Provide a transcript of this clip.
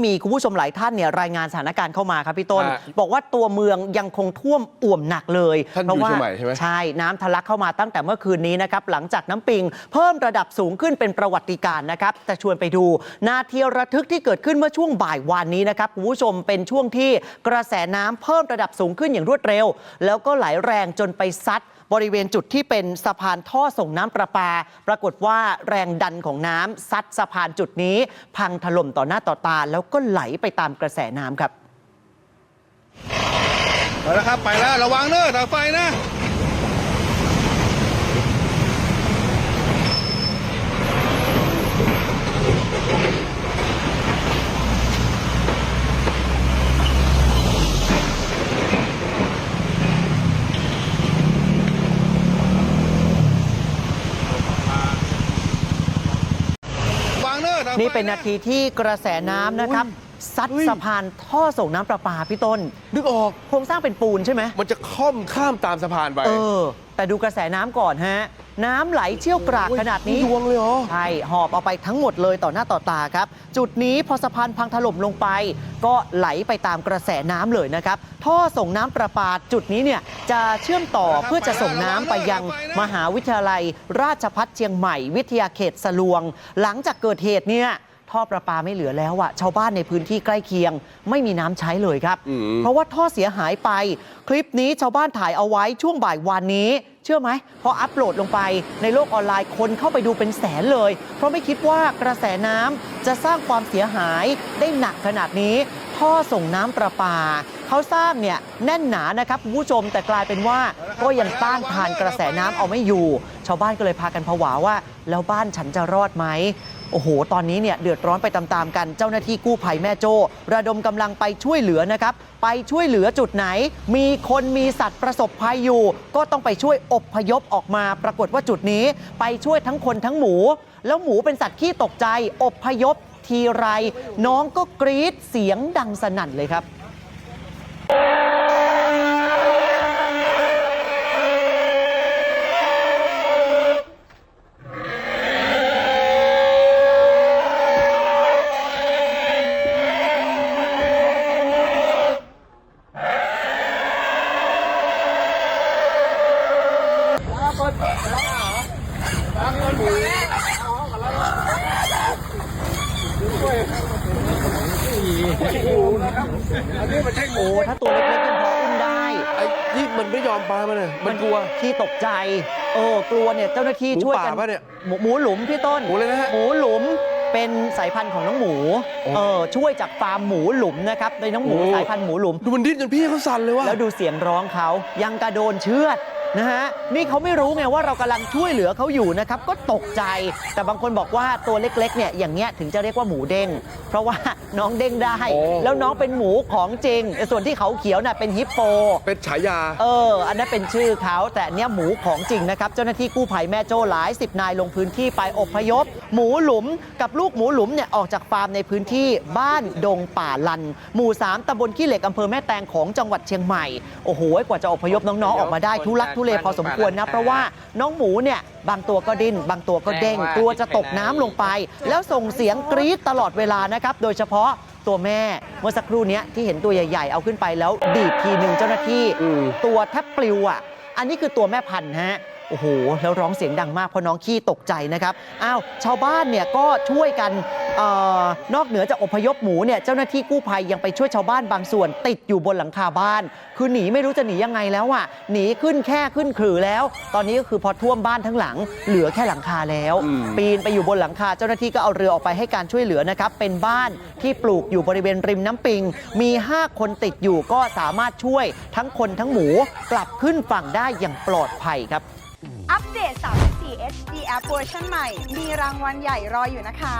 มีคุณผู้ชมหลายท่านเนี่ยรายงานสถานการณ์เข้ามาครับพี่ต้นฮะบอกว่าตัวเมืองยังคงท่วมอ่วมหนักเลยท่านเพราะว่าอยู่เชียงใหม่ใช่ไหมใช่น้ำทะลักเข้ามาตั้งแต่เมื่อคืนนี้นะครับหลังจากน้ำปิง เพิ่มระดับสูงขึ้นเป็นประวัติการณ์นะครับแต่ชวนไปดูนาทีระทึกที่เกิดขึ้นเมื่อช่วงบ่ายวานนี้นะครับคุณผู้ชมเป็นช่วงที่กระแสน้ำเพิ่มระดับสูงขึ้นอย่างรวดเร็ว แล้วก็ไหลแรงจนไปซัด บริเวณจุดที่เป็นสะพานท่อส่งน้ำประปา ปรากฏว่าแรงดันของน้ำซัดสะพานจุดนี้ พังถล่มต่อหน้าต่อตา แล้วก็ไหลไปตามกระแสน้ำครับ ไปแล้วครับ ไปแล้ว ระวังเนอะต่อไฟนะ นอะต่อไฟนี่เป็นนาทีที่กระแสน้ำนะครับซัดเฮ้ยสะพานท่อส่งน้ำประปาพี่ต้น นึกออกโครงสร้างเป็นปูนใช่ไหมมันจะค่อมข้ามตามสะพานไปเออ แต่ดูกระแสน้ำก่อนฮะ น้ำไหลเชี่ยวกรากโอ้ยขนาดนี้ดวงเลยเหรอ ใช่ หอบเอาไปทั้งหมดเลยต่อหน้าต่อตาครับ จุดนี้พอสะพานพังถล่มลงไป ก็ไหลไปตามกระแสน้ำเลยนะครับ ท่อส่งน้ำประปาจุดนี้เนี่ยจะเชื่อมต่อไปแล้วครับเพื่อจะส่งน้ำไปยังไปนะมหาวิทยาลัย ราชภัฏเชียงใหม่ วิทยาเขตสลวง หลังจากเกิดเหตุเนี่ยท่อประปาไม่เหลือแล้วอะชาวบ้านในพื้นที่ใกล้เคียง ไม่มีน้ำใช้เลยครับ อืม เพราะว่าท่อเสียหายไป คลิปนี้ชาวบ้านถ่ายเอาไว้ช่วงบ่ายวานนี้เชื่อไหมพออัปโหลดลงไปในโลกออนไลน์คนเข้าไปดูเป็นแสนเลย เพราะไม่คิดว่ากระแสน้ำจะสร้างความเสียหายได้หนักขนาดนี้ ท่อส่งน้ำประปา เขาสร้างเนี่ยแน่นหนานะครับคุณผู้ชมแต่กลายเป็นว่าก็ยังต้านทานกระแสน้ำเอาไม่อยู่ ชาวบ้านก็เลยพากันผวาว่า แล้วบ้านฉันจะรอดไหมโอ้โห ตอนนี้เนี่ยเดือดร้อนไปตามๆกัน เจ้าหน้าที่กู้ภัยแม่โจ้ ระดมกำลังไปช่วยเหลือนะครับ ไปช่วยเหลือจุดไหน มีคนมีสัตว์ประสบภัยอยู่ ก็ต้องไปช่วยอบพยพออกมา ปรากฏว่าจุดนี้ ไปช่วยทั้งคนทั้งหมู แล้วหมูเป็นสัตว์ขี้ตกใจ อบพยพทีไร น้องก็กรี๊ดเสียงดังสนั่นเลยครับ อันนี้มันใช่หมูโอ้ถ้า มันไม่ยอมปลามันเลยมันกลัว ที่ตกใจเออกลัวเนี่ยเจ้าหน้าที่หมูช่วยป่ากันปะเนี่ยหมูหมูหลุมพี่ต้นหมูเลยนะฮะหมูหลุมเป็นสายพันธุ์ของน้องหมูโอ้ เออช่วยจากฟาร์มหมูหลุมนะครับโดยน้องหมูโอ้สายพันธุ์หมูหลุม ดูมันดิ้นจนพี่เขาสั่นเลยว่ะ แล้วดูเสียงร้องเขายังกระโดนเชือด นะฮะนี่เขาไม่รู้ไงว่าเรากำลังช่วยเหลือเขาอยู่นะครับก็ตกใจ แต่บางคนบอกว่าตัวเล็กๆเนี่ยอย่างเงี้ยถึงจะเรียกว่าหมูเด้ง เพราะว่าน้องเด้งได้โอ้แล้วน้องเป็นหมูของจริง ส่วนที่เขาเขียวน่ะเป็นฮิปโป เป็นฉายา เออ อันนั้นเป็นชื่อเขาแต่อันเนี้ยหมูของจริงนะครับเจ้าหน้าที่กู้ภัยแม่โจ้หลายสิบนายลงพื้นที่ไปอพยพ หมูหลุมกับลูกหมูหลุมเนี่ยออกจากฟาร์มในพื้นที่บ้านดงป่าลัน หมู่3ตำบลขี้เหล็กอำเภอแม่แตงของจังหวัดเชียงใหม่โอ้โหกว่าจะอพยพน้องๆออกมาได้ทุลักทุเลพอสมควรนะ เพราะว่าน้องหมูเนี่ยบางตัวก็ดิ้น บางตัวก็เด้ง กลัวจะตกน้ำลงไป แล้วส่งเสียงกรี๊ดตลอดเวลานะครับ โดยเฉพาะตัวแม่เมื่อสักครู่เนี้ยที่เห็นตัวใหญ่ ๆ เอาขึ้นไปแล้วดีดทีหนึ่งเจ้าหน้าที่อืมตัวแทบปลิวอะอันนี้คือตัวแม่พันธุ์ฮะ โอ้โหแล้วร้องเสียงดังมากเพราะน้องขี้ตกใจนะครับอ้าวชาวบ้านเนี่ยก็ช่วยกันเออนอกเหนือจากอพยพหมูเนี่ยเจ้าหน้าที่กู้ภัยยังไปช่วยชาวบ้านบางส่วน ติดอยู่บนหลังคาบ้าน คือหนีไม่รู้จะหนียังไงแล้วอะหนีขึ้นแค่ขึ้นขื่อแล้ว ตอนนี้ก็คือพอท่วมบ้านทั้งหลัง เหลือแค่หลังคาแล้วอืมปีนไปอยู่บนหลังคาเจ้าหน้าที่ก็เอาเรือออกไปให้การช่วยเหลือนะครับเป็นบ้านที่ปลูกอยู่บริเวณริมน้ำปิง มี 5 คนติดอยู่ก็สามารถช่วยทั้งคนทั้งหมูกลับขึ้นฝั่งได้อย่างปลอดภัยครับอัปเดต34 HD App เวอร์ชันใหม่ มีรางวัลใหญ่รออยู่นะคะ